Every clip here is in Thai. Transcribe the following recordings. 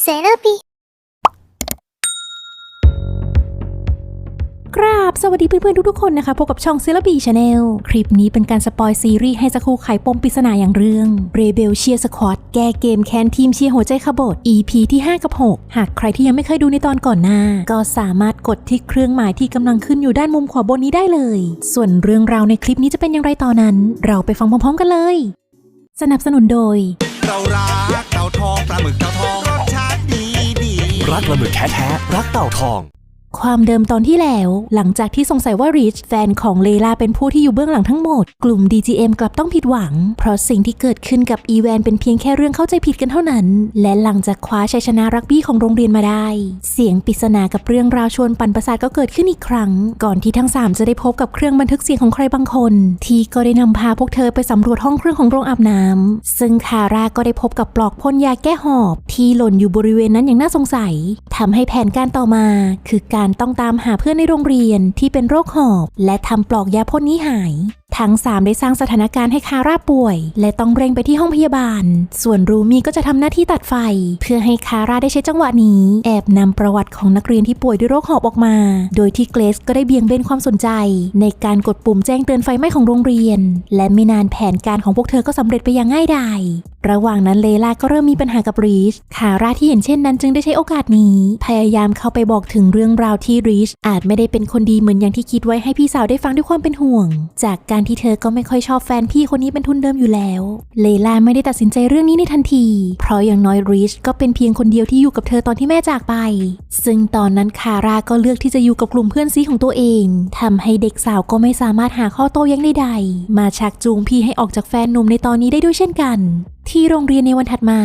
เซราปีกราบ สวัสดีเพื่อนๆทุกๆคนนะคะพบกับช่องเซลบีชาแนลคลิปนี้เป็นการสปอยซีรีส์ให้สักครูไขปมปริศนาอย่างเรื่องเรเบลเชียสควอตแก้เกมแคนทีมเชียร์หัวใจขบด EP ที่ 5 กับ 6 หากใครที่ยังไม่เคยดูในตอนก่อนหน้า ก็สามารถกดที่เครื่องหมายที่กำลังขึ้นอยู่ด้านมุมขวาบนนี้ได้เลย ส่วนเรื่องราวในคลิปนี้จะเป็นอย่างไรต่อนนั้น เราไปฟังพร้อมๆกันเลย สนับสนุนโดยเรารักเต่าทองปลาหมึกเต่าทอง รักละหมึกแท้ๆรักเต่าทอง ความเดิมตอนที่แล้ว หลังจากที่สงสัยว่าริชแฟนของเลลาเป็นผู้ที่อยู่เบื้องหลังทั้งหมด กลุ่ม DGM กลับต้องผิดหวัง เพราะสิ่งที่เกิดขึ้นกับอีแวนเป็นเพียงแค่เรื่องเข้าใจผิดกันเท่านั้น และหลังจากคว้าชัยชนะรักบี้ของโรงเรียนมาได้ เสียงปริศนากับเรื่องราวชวนปั่นประสาทก็เกิดขึ้นอีกครั้ง ก่อนที่ทั้งสามจะได้พบกับเครื่องบันทึกเสียงของใครบางคน ที่ก็ได้นำพาพวกเธอไปสำรวจห้องเครื่องของโรงอาบน้ำซึ่งคาร่าก็ได้พบกับปลอกพ่นยาแก้หอบ ที่หล่นอยู่บริเวณนั้นอย่างน่าสงสัยทำให้แผนการต่อมา คือการต้องตามหาเพื่อนในโรงเรียนที่เป็นโรคหอบ และทำปลอกยาพ่นนี้หาย ทั้ง 3 ได้สร้างสถานการณ์ให้คาร่าป่วย และต้องเร่งไปที่ห้องพยาบาล ส่วนรูมีก็จะทำหน้าที่ตัดไฟ เพื่อให้คาร่าได้ใช้จังหวะนี้ แอบนำประวัติของนักเรียนที่ป่วยด้วยโรคหอบออกมา โดยที่เกรซก็ได้เบี่ยงเบนความสนใจ ในการกดปุ่มแจ้งเตือนไฟไหม้ของโรงเรียน และไม่นานแผนการของพวกเธอก็สำเร็จไปอย่างง่ายดายระหว่างนั้นเลลาก็เริ่มมีปัญหากับรีช คาร่าที่เห็นเช่นนั้นจึงได้ใช้โอกาสนี้ พยายามเข้าไปบอกถึงเรื่องราวที่รีชอาจไม่ได้เป็นคนดีเหมือนอย่างที่คิดไว้ให้พี่สาวได้ฟังด้วยความเป็นห่วง จากการที่เธอก็ไม่ค่อยชอบแฟนพี่คนนี้เป็นทุนเดิมอยู่แล้ว เลลาไม่ได้ตัดสินใจเรื่องนี้ในทันที เพราะอย่างน้อยริชก็เป็นเพียงคนเดียวที่อยู่กับเธอตอนที่แม่จากไป ซึ่งตอนนั้นคาร่าก็เลือกที่จะอยู่กับกลุ่มเพื่อนซีของตัวเองทำให้เด็กสาวก็ไม่สามารถหาข้อโต้แย้งใดๆมาชักจูงพี่ให้ออกจากแฟนหนุ่มในตอนนี้ได้ด้วยเช่นกันที่โรงเรียนในวันถัดมา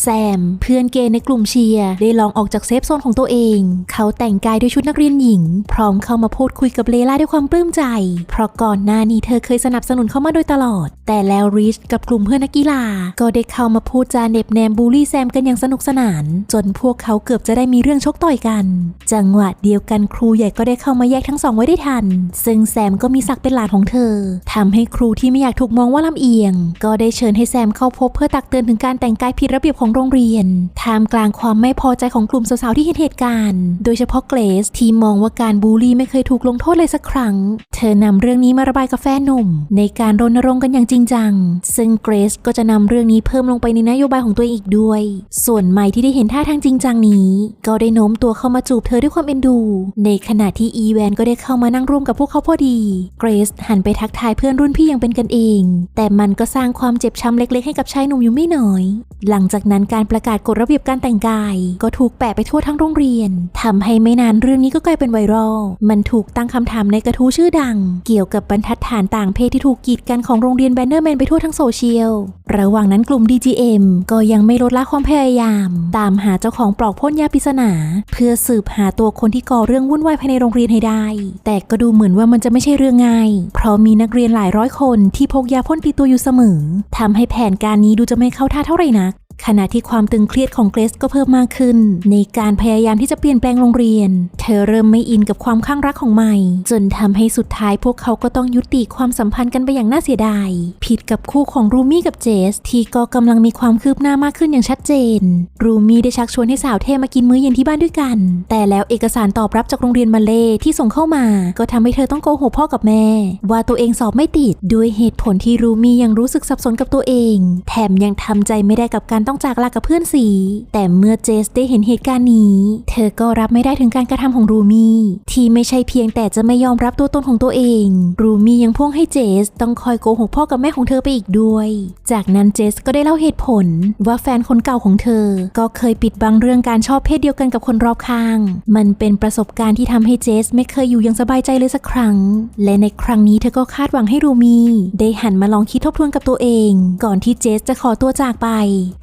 แซม เพื่อนเกย์ในกลุ่มเชียร์ได้ลองออกจากเซฟโซนของตัวเอง เขาแต่งกายด้วยชุดนักเรียนหญิง พร้อมเข้ามาพูดคุยกับเลล่าด้วยความปลื้มใจ เพราะก่อนหน้านี้เธอเคยสนับสนุนเขามาโดยตลอด แต่แล้วริชกับกลุ่มเพื่อนนักกีฬา ก็ได้เข้ามาพูดจาเน็บแนมบูลลี่แซมกันอย่างสนุกสนาน จนพวกเขาเกือบจะได้มีเรื่องชกต่อยกัน จังหวะเดียวกันครูใหญ่ก็ได้เข้ามาแยกทั้งสองไว้ได้ทัน ซึ่งแซมก็มีศักดิ์เป็นหลานของเธอทำให้ครูที่ไม่อยากถูกมองว่าลำเอียง ก็ได้เชิญให้แซมเข้าพบเพื่อตักเตือนถึงการแต่งกายผิดระเบียบของโรงเรียนท่ามกลางความไม่พอใจของกลุ่มสาวๆที่เห็นเหตุการณ์ โดยเฉพาะเกรซที่มองว่าการบูลลี่ไม่เคยถูกลงโทษเลยสักครั้ง เธอนำเรื่องนี้มาระบายกับแฟนหนุ่ม ในการรณรงค์กันอย่างจริงจัง ซึ่งเกรซก็จะนำเรื่องนี้เพิ่มลงไปในนโยบายของตัวเองอีกด้วย ส่วนไมค์ที่ได้เห็นท่าทางจริงจังนี้ ก็ได้โน้มตัวเข้ามาจูบเธอด้วยความเอ็นดู ในขณะที่อีแวนก็ได้เข้ามานั่งร่วมกับพวกเขาพอดีเกรซหันไปทักทายเพื่อนรุ่นพี่อย่างเป็นกันเอง แต่มันก็สร้างความเจ็บช้ำเล็ก ๆ ให้กับชายหนุ่มอยู่ไม่น้อย หลังจากนั้นการประกาศกฎระเบียบการแต่งกาย ก็ถูกแปะไปทั่วทั้งโรงเรียนทำให้ไม่นานเรื่องนี้ก็กลายเป็นไวรัล มันถูกตั้งคำถามในกระทู้ชื่อดัง เกี่ยวกับบรรทัดฐานต่างเพศที่ถูกกีดกันของโรงเรียนแบนเนอร์แมนไปทั่วทั้งโซเชียล ระหว่างนั้นกลุ่ม DGM ก็ยังไม่ลดละความพยายาม ตามหาเจ้าของปลอกพ่นยาปริศนา เพื่อสืบหาตัวคนที่ก่อเรื่องวุ่นวายภายในโรงเรียนให้ได้ แต่ก็ดูเหมือนว่ามันจะไม่ใช่เรื่องง่าย เพราะมีนักเรียนหลายร้อยคนที่พกยาพ่นติดตัวอยู่เสมอทำให้แผนการนี้ดูจะไม่เข้าท่าเท่าไหร่นัก ขณะที่ความตึงเครียดของเกรซก็เพิ่มมากขึ้น ในการพยายามที่จะเปลี่ยนแปลงโรงเรียน เธอเริ่มไม่อินกับความข้างรักของใหม่ จนทำให้สุดท้ายพวกเขาก็ต้องยุติความสัมพันธ์กันไปอย่างน่าเสียดาย ผิดกับคู่ของรูมี่กับเจส ที่ก็กำลังมีความคืบหน้ามากขึ้นอย่างชัดเจน รูมี่ได้ชักชวนให้สาวเทมากินมื้อเย็นที่บ้านด้วยกัน แต่แล้วเอกสารตอบรับจากโรงเรียนมาเลที่ส่งเข้ามา ก็ทำให้เธอต้องโกหกพ่อกับแม่ ว่าตัวเองสอบไม่ติดด้วยเหตุผลที่รูมี่ยังรู้สึกสับสนกับตัวเอง แถมยังทำใจไม่ได้กับการต้องจากลากับเพื่อนสี แต่เมื่อเจสได้เห็นเหตุการณ์นี้ เธอก็รับไม่ได้ถึงการกระทำของรูมี่ ที่ไม่ใช่เพียงแต่จะไม่ยอมรับตัวตนของตัวเอง รูมี่ยังพ่วงให้เจสต้องคอยโกหกพ่อกับแม่ของเธอไปอีกด้วย จากนั้นเจสก็ได้เล่าเหตุผลว่าแฟนคนเก่าของเธอ ก็เคยปิดบังเรื่องการชอบเพศเดียวกันกับคนรอบข้าง มันเป็นประสบการณ์ที่ทำให้เจสไม่เคยอยู่อย่างสบายใจเลยสักครั้ง และในครั้งนี้เธอก็คาดหวังให้รูมี่ได้หันมาลองคิดทบทวนกับตัวเอง ก่อนที่เจสจะขอตัวจากไป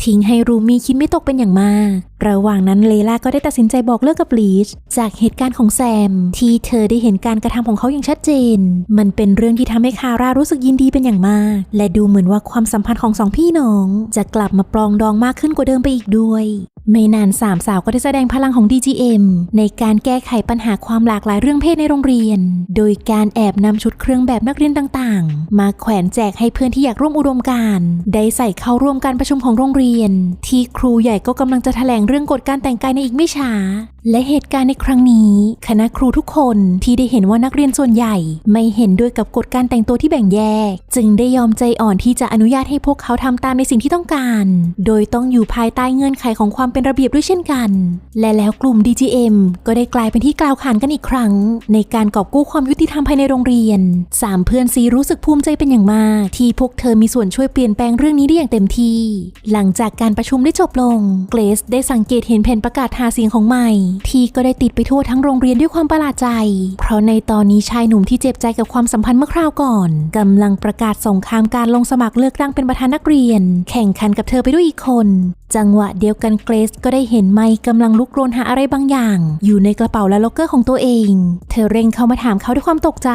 ทิ้งให้รูมีคิดไม่ตกเป็นอย่างมาก ระหว่างนั้นเลล่าก็ได้ตัดสินใจบอกเลิกกับลีชจากเหตุการณ์ของแซม ที่เธอได้เห็นการกระทำของเขาอย่างชัดเจน มันเป็นเรื่องที่ทำให้คาร่ารู้สึกยินดีเป็นอย่างมาก และดูเหมือนว่าความสัมพันธ์ของสองพี่น้อง จะกลับมาปรองดองมากขึ้นกว่าเดิมไปอีกด้วยไม่นานสามสาวก็ได้แสดงพลังของ DGM ในการแก้ไขปัญหาความหลากหลายเรื่องเพศในโรงเรียน โดยการแอบนำชุดเครื่องแบบนักเรียนต่างๆ มาแขวนแจกให้เพื่อนที่อยากร่วมอุดมการ ได้ใส่เข้าร่วมการประชุมของโรงเรียน ที่ครูใหญ่ก็กำลังจะแถลงเรื่องกฎการแต่งกายในอีกไม่ช้า และเหตุการณ์ในครั้งนี้ คณะครูทุกคนที่ได้เห็นว่านักเรียนส่วนใหญ่ ไม่เห็นด้วยกับกฎการแต่งตัวที่แบ่งแยก จึงได้ยอมใจอ่อนที่จะอนุญาตให้พวกเขาทำตามในสิ่งที่ต้องการ โดยต้องอยู่ภายใต้เงื่อนไขของความเป็นระเบียบด้วยเช่นกัน และแล้วกลุ่ม DGM ก็ได้กลายเป็นที่กล่าวขานกันอีกครั้ง ในการกอบกู้ความยุติธรรมภายในโรงเรียนสามเพื่อนซีรู้สึกภูมิใจเป็นอย่างมาก ที่พวกเธอมีส่วนช่วยเปลี่ยนแปลงเรื่องนี้ได้อย่างเต็มที่ หลังจากการประชุมได้จบลง เกรซได้สังเกตเห็นแผ่นประกาศหาเสียงของไม่ ที่ก็ได้ติดไปทั่วทั้งโรงเรียนด้วยความประหลาดใจ เพราะในตอนนี้ชายหนุ่มที่เจ็บใจกับความสัมพันธ์เมื่อคราวก่อนกำลังประกาศสงครามการลงสมัครเลือกตั้งเป็นประธานนักเรียน แข่งขันกับเธอไปด้วยอีกคน จังหวะเดียวกันเกรซก็ได้เห็นไมค์กำลังลุกโรนหาอะไรบางอย่าง อยู่ในกระเป๋าและล็อกเกอร์ของตัวเอง เธอเร่งเข้ามาถามเขาด้วยความตกใจ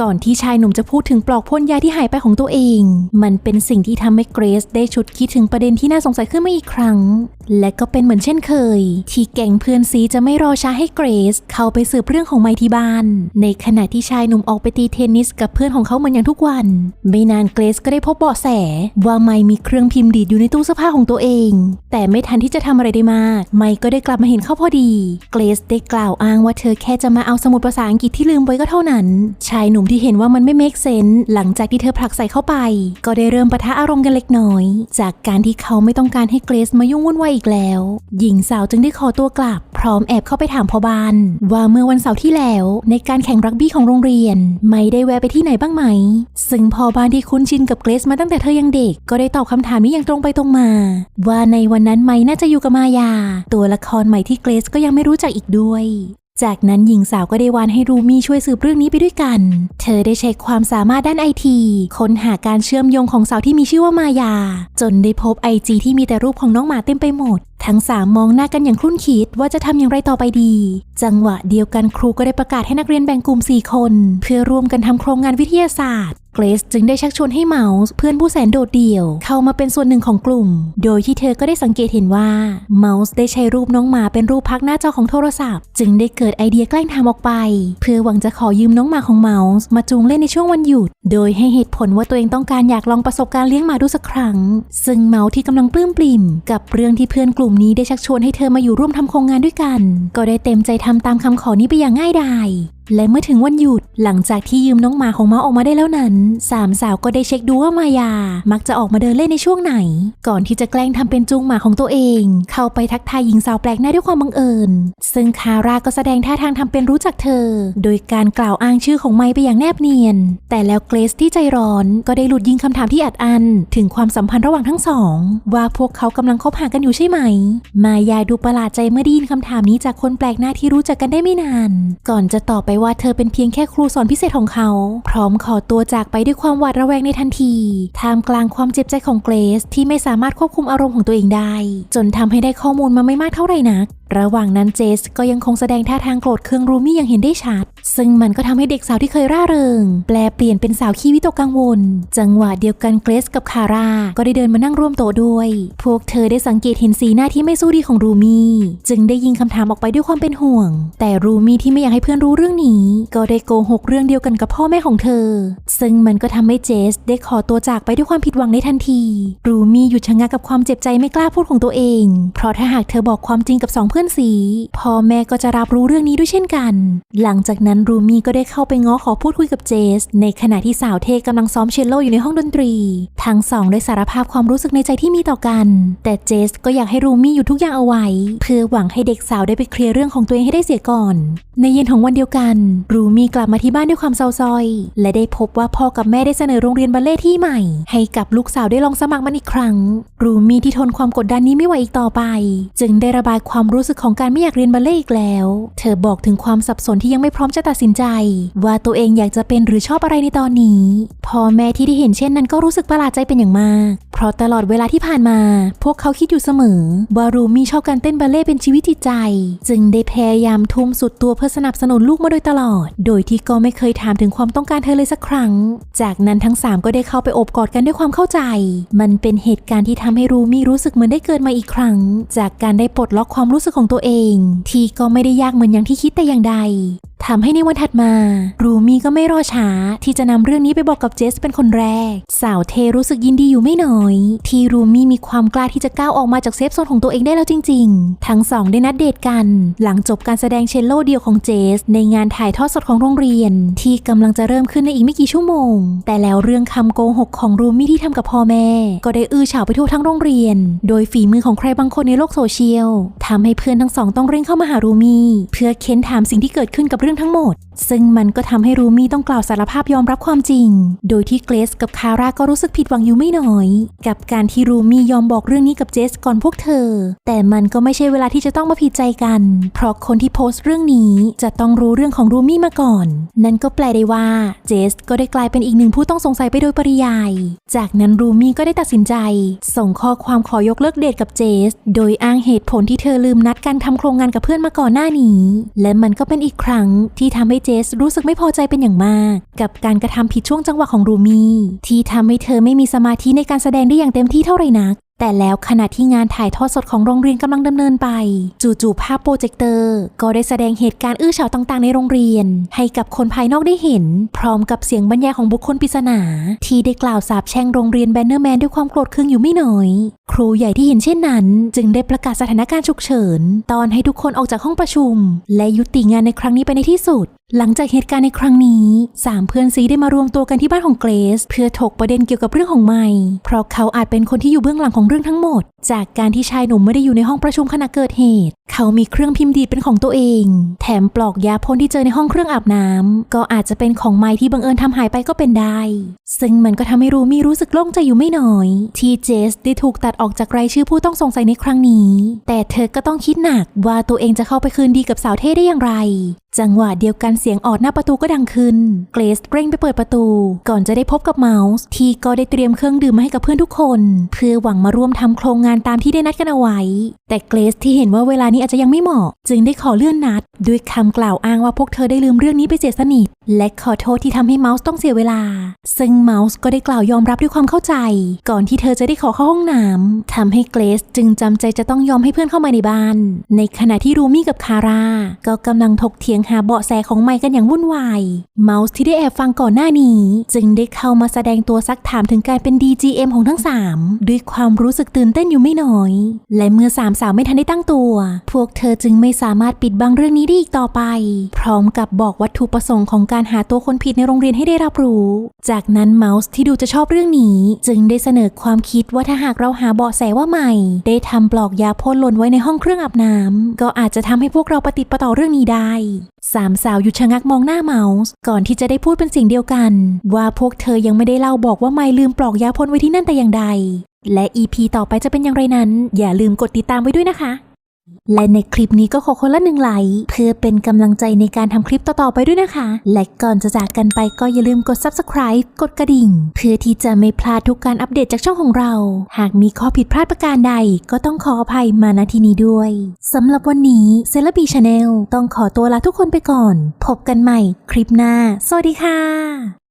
ก่อนที่ชายหนุ่มจะพูดถึงปลอกพ่นยาที่หายไปของตัวเอง มันเป็นสิ่งที่ทำให้เกรซได้ฉุดคิดถึงประเด็นที่น่าสงสัยขึ้นมาอีกครั้ง และก็เป็นเหมือนเช่นเคย ที่แก๊งเพื่อนซีจะไม่รอช้าให้เกรซเข้าไปสืบเรื่องของไมค์ที่บ้าน ในขณะที่ชายหนุ่มออกไปตีเทนนิสกับเพื่อนของเขาเหมือนอย่างทุกวัน ไม่นานเกรซก็ได้พบเบาะแสว่าไมค์มีเครื่องพิมพ์ดีดอยู่ในตู้เสื้อผ้าของตัวเองแต่ไม่ทันที่จะทำอะไรได้มาก ไมค์ก็ได้กลับมาเห็นเขาพอดี เกรซได้กล่าวอ้างว่าเธอแค่จะมาเอาสมุดภาษาอังกฤษที่ลืมไว้ก็เท่านั้น ชายหนุ่มที่เห็นว่ามันไม่เมคเซนส์หลังจากที่เธอผลักใส่เข้าไป ก็ได้เริ่มปะทะอารมณ์กันเล็กน้อย จากการที่เขาไม่ต้องการให้เกรซมายุ่งวุ่นวายอีกแล้ว หญิงสาวจึงได้ขอตัวกลับ พร้อมแอบเข้าไปถามพ่อบ้าน ว่าเมื่อวันเสาร์ที่แล้ว ในการแข่งรักบี้ของโรงเรียน ไม่ได้แวะไปที่ไหนบ้างไหม ซึ่งพ่อบ้านที่คุ้นชินกับเกรซมาตั้งแต่เธอยังเด็ก ก็ได้ตอบคำถามนี้อย่างตรงไปตรงมา ว่าในวันนั้นไมน่าจะอยู่กับมายา ตัวละครใหม่ที่เกรซก็ยังไม่รู้จักอีกด้วย จากนั้นหญิงสาวก็ได้วานให้รูมี่ช่วยสืบเรื่องนี้ไปด้วยกัน เธอได้ใช้ความสามารถด้านไอทีค้นหาการเชื่อมโยงของสาวที่มีชื่อว่ามายา จนได้พบไอจีที่มีแต่รูปของน้องหมาเต็มไปหมด ทั้งสามมองหน้ากันอย่างคลุ่นคิดว่าจะทำอย่างไรต่อไปดี จังหวะเดียวกันครูก็ได้ประกาศให้นักเรียนแบ่งกลุ่ม 4 คน เพื่อร่วมกันทำโครงงานวิทยาศาสตร์เกรซจึงได้ชักชวนให้เมาส์เพื่อนผู้แสนโดดเดี่ยว เข้ามาเป็นส่วนหนึ่งของกลุ่ม โดยที่เธอก็ได้สังเกตเห็นว่าเมาส์ได้ใช้รูปน้องหมาเป็นรูปพักหน้าจอของโทรศัพท์ จึงได้เกิดไอเดียแกล้งทำออกไป เพื่อหวังจะขอยืมน้องหมาของเมาส์มาจูงเล่นในช่วงวันหยุด โดยให้เหตุผลว่าตัวเองต้องการอยากลองประสบการณ์เลี้ยงหมาดูสักครั้ง ซึ่งเมาส์ที่กำลังปลื้มปลิ่มกับเรื่องที่เพื่อนกลุ่มนี้ได้ชักชวนให้เธอมาอยู่ร่วมทำโครงงานด้วยกัน ก็ได้เต็มใจทำตามคำขอนี้ไปอย่างง่ายดาย และเมื่อถึงวันหยุดหลังจากที่ยืมน้องหมาของมาออกมาได้แล้วนั้นสามสาวก็ได้เช็คดูว่ามายา มักจะออกมาเดินเล่นในช่วงไหน ก่อนที่จะแกล้งทำเป็นจูงหมาของตัวเอง เข้าไปทักทายหญิงสาวแปลกหน้าด้วยความบังเอิญ ซึ่งคาร่าก็แสดงท่าทางทำเป็นรู้จักเธอ โดยการกล่าวอ้างชื่อของไมค์ไปอย่างแนบเนียน แต่แล้วเกรซที่ใจร้อนก็ได้หลุดยิงคำถามที่อัดอั้นถึงความสัมพันธ์ระหว่างทั้งสอง ว่าพวกเขากำลังคบหากันอยู่ใช่ไหม มายาดูประหลาดใจเมื่อได้ยินคำถามนี้จากคนแปลกหน้าที่รู้จักกันได้ไม่นาน ก่อนจะตอบไปว่าเธอเป็นเพียงแค่ครูสอนพิเศษของเขา พร้อมขอตัวจากไปด้วยความหวาดระแวงในทันทีท่ามกลางความเจ็บใจของเกรซที่ไม่สามารถควบคุมอารมณ์ของตัวเองได้ จนทำให้ได้ข้อมูลมาไม่มากเท่าไหร่นัก ระหว่างนั้นเจสก็ยังคงแสดงท่าทางโกรธเคืองรูมี่อย่างเห็นได้ชัด ซึ่งมันก็ทำให้เด็กสาวที่เคยร่าเริง แปลเปลี่ยนเป็นสาวขี้วิตกกังวล จังหวะเดียวกันเกรซกับคาร่าก็ได้เดินมานั่งร่วมโต๊ะด้วย พวกเธอได้สังเกตเห็นสีหน้าที่ไม่สู้ดีของรูมี่จึงได้ยิงคำถามออกไปด้วยความเป็นห่วง แต่รูมี่ที่ไม่อยากให้เพื่อนรู้เรื่องนี้ ก็ได้โกหกเรื่องเดียวกันกับพ่อแม่ของเธอ ซึ่งมันก็ทำให้เจสได้ขอตัวจากไปด้วยความผิดหวังในทันที รูมี่หยุดชะงักกับความเจ็บใจไม่กล้าพูดของตัวเอง เพราะถ้าหากเธอบอกความจริงกับสองเพื่อนสีพ่อแม่ก็จะรับรู้เรื่องนี้ด้วยเช่นกัน หลังจากนั้นรูมี่ก็ได้เข้าไปง้อขอพูดคุยกับเจส ในขณะที่สาวเทกำลังซ้อมเชลโลอยู่ในห้องดนตรี ทั้งสองได้สารภาพความรู้สึกในใจที่มีต่อกัน แต่เจสก็อยากให้รูมี่อยู่ทุกอย่างเอาไว้ เพื่อหวังให้เด็กสาวได้ไปเคลียร์เรื่องของตัวเองให้ได้เสียก่อน ในเย็นของวันเดียวกัน รูมี่กลับมาที่บ้านด้วยความเศร้าซอย และได้พบว่าพ่อกับแม่ได้เสนอโรงเรียนบัลเล่ที่ใหม่ ให้กับลูกสาวได้ลองสมัครมันอีกครั้ง รูมี่ที่ทนความกดดันนี้ไม่ไหวอีกต่อไป จึงได้ระบายความรู้รู้สึกของการไม่อยากเรียนบัลเล่อีกแล้ว เธอบอกถึงความสับสนที่ยังไม่พร้อมจะตัดสินใจ ว่าตัวเองอยากจะเป็นหรือชอบอะไรในตอนนี้ พ่อแม่ที่ได้เห็นเช่นนั้นก็รู้สึกประหลาดใจเป็นอย่างมาก เพราะตลอดเวลาที่ผ่านมา พวกเขาคิดอยู่เสมอว่ารูมี่ชอบการเต้นบัลเล่เป็นชีวิตจิตใจ จึงได้พยายามทุ่มสุดตัวเพื่อสนับสนุนลูกมาโดยตลอด โดยที่ก็ไม่เคยถามถึงความต้องการเธอเลยสักครั้ง จากนั้นทั้งสามก็ได้เข้าไปโอบกอดกันด้วยความเข้าใจ มันเป็นเหตุการณ์ที่ทำให้รูมี่รู้สึกเหมือนได้เกิดมาอีกครั้ง จากการได้ปลดล็อกความรู้สึกของตัวเองที่ก็ไม่ได้ยากเหมือนอย่างที่คิดแต่อย่างใดทำให้ในวันถัดมา รูมี่ก็ไม่รอช้าที่จะนำเรื่องนี้ไปบอกกับเจสเป็นคนแรก สาวเทรู้สึกยินดีอยู่ไม่น้อย ที่รูมี่มีความกล้าที่จะก้าวออกมาจากเซฟโซนของตัวเองได้แล้วจริง ๆ ทั้งสองได้นัดเดทกัน หลังจบการแสดงเชลโลเดียวของเจส ในงานถ่ายทอดสดของโรงเรียน ที่กำลังจะเริ่มขึ้นในอีกไม่กี่ชั่วโมง แต่แล้วเรื่องคำโกหกของรูมี่ที่ทำกับพ่อแม่ ก็ได้อื้อฉาวไปทั่วทั้งโรงเรียน โดยฝีมือของใครบางคนในโลกโซเชียลทำให้เพื่อนทั้งสองต้องเร่งเข้ามาหารูมี เพื่อเค้นถามสิ่งที่เกิดขึ้นกับเรื่องทั้งหมด ซึ่งมันก็ทำให้รูมีต้องกล่าวสารภาพยอมรับความจริง โดยที่เกรซกับคาร่าก็รู้สึกผิดหวังอยู่ไม่น้อย กับการที่รูมียอมบอกเรื่องนี้กับเจสก่อนพวกเธอ แต่มันก็ไม่ใช่เวลาที่จะต้องมาผิดใจกัน เพราะคนที่โพสต์เรื่องนี้จะต้องรู้เรื่องของรูมี่มาก่อน นั่นก็แปลได้ว่าเจสก็ได้กลายเป็นอีกหนึ่งผู้ต้องสงสัยไปโดยปริยาย จากนั้นรูมี่ก็ได้ตัดสินใจ ส่งข้อความขอยกเลิกเดทกับเจส โดยอ้างเหตุผลที่เธอลืมนัดการทำโครงงานกับเพื่อนมาก่อนหน้านี้ และมันก็เป็นอีกครั้งที่ทำให้เจสรู้สึกไม่พอใจเป็นอย่างมาก กับการกระทำผิดช่วงจังหวะของรูมี่ที่ทำให้เธอไม่มีสมาธิในการแสดงได้อย่างเต็มที่เท่าไหร่นัก แต่แล้วขณะที่งานถ่ายทอดสดของโรงเรียนกำลังดำเนินไป จู่ๆภาพโปรเจคเตอร์ ก็ได้แสดงเหตุการณ์อื้อฉาวต่างๆในโรงเรียน ให้กับคนภายนอกได้เห็น พร้อมกับเสียงบรรยายของบุคคลปริศนา ที่ได้กล่าวสาปแช่งโรงเรียนแบนเนอร์แมนด้วยความโกรธเคืองอยู่ไม่น้อย ครูใหญ่ที่เห็นเช่นนั้น จึงได้ประกาศสถานการณ์ฉุกเฉิน ตอนให้ทุกคนออกจากห้องประชุม และยุติงานในครั้งนี้ไปในที่สุดหลังจากเหตุการณ์ในครั้งนี้สามเพื่อนซีได้มารวมตัวกันที่บ้านของเกรซเพื่อถกประเด็นเกี่ยวกับเรื่องของไมค์เพราะเขาอาจเป็นคนที่อยู่เบื้องหลังของเรื่องทั้งหมด จากการที่ชายหนุ่มไม่ได้อยู่ในห้องประชุมขณะเกิดเหตุ เขามีเครื่องพิมพ์ดีดเป็นของตัวเอง แถมปลอกยาพ่นที่เจอในห้องเครื่องอาบน้ำก็อาจจะเป็นของไมค์ที่บังเอิญทำหายไปก็เป็นได้ ซึ่งมันก็ทำให้รูมี่รู้สึกโล่งใจอยู่ไม่น้อย ที่เจสได้ถูกตัดออกจากรายชื่อผู้ต้องสงสัยในครั้งนี้ แต่เธอก็ต้องคิดหนักว่าตัวเองจะเข้าไปคืนดีกับสาวเท่ได้อย่างไร จังหวะเดียวกันเสียงออดหน้าประตูก็ดังขึ้น เกรซเร่งไปเปิดประตู ก่อนจะได้พบกับเมาส์ที่ก็ได้เตรียมเครื่องดื่มมาให้กับเพื่อนทุกคน เพื่อหวังมาร่วมทำโครงงานตามที่ได้นัดกันเอาไว้ แต่เกรซที่เห็นว่าเวลานี้อาจจะยังไม่เหมาะ จึงได้ขอเลื่อนนัด ด้วยคำกล่าวอ้างว่าพวกเธอได้ลืมเรื่องนี้ไปเสียสนิท และขอโทษที่ทำให้เมาส์ต้องเสียเวลา ซึ่งเมาส์ก็ได้กล่าวยอมรับด้วยความเข้าใจ ก่อนที่เธอจะได้ขอเข้าห้องน้ำทำให้เกรซจึงจำใจจะต้องยอมให้เพื่อนเข้ามาในบ้าน ในขณะที่รูมี่กับคาร่าก็กำลังถกเถียงหาเบาะแสของไมค์กันอย่างวุ่นวาย เมาส์ที่ได้แอบฟังก่อนหน้านี้ จึงได้เข้ามาแสดงตัวซักถามถึงการเป็น DGM ของทั้ง 3 ด้วยความรู้สึกตื่นเต้นอยู่ไม่น้อย และเมื่อสามสาวไม่ทันได้ตั้งตัว พวกเธอจึงไม่สามารถปิดบังเรื่องนี้ได้อีกต่อไป พร้อมกับบอกวัตถุประสงค์ของการหาตัวคนผิดในโรงเรียนให้ได้รับรู้ จากนั้นเมาส์ที่ดูจะชอบเรื่องนี้ จึงได้เสนอความคิดว่าถ้าหากเราหาเบาะแสว่าใหม่ ได้ทำปลอกยาพ่นหล่นไว้ในห้องเครื่องอาบน้ำก็อาจจะทำให้พวกเราปฏิดประต่อเรื่องนี้ได้สามสาวหยุดชะงักมองหน้าเมาส์ก่อนที่จะได้พูดเป็นสียงเดียวกัน ว่าพวกเธอยังไม่ได้เล่าบอกว่าไม่ลืมปลอกยาพ่นไว้ที่นั่นแต่อย่างใด และ EP ต่อไปจะเป็นอย่างไรนั้น อย่าลืมกดติดตามไว้ด้วยนะคะ และในคลิปนี้ก็ขอคนละหนึ่งไลค์เพื่อเป็นกำลังใจในการทำคลิปต่อๆไปด้วยนะคะ และก่อนจะจากกันไปก็อย่าลืมกด subscribe กดกระดิ่ง เพื่อที่จะไม่พลาดทุกการอัปเดตจากช่องของเรา หากมีข้อผิดพลาดประการใด ก็ต้องขออภัยมาณที่นี้ด้วยสำหรับวันนี้เซเลบีชาแนลต้องขอตัวลาทุกคนไปก่อน พบกันใหม่คลิปหน้า สวัสดีค่ะ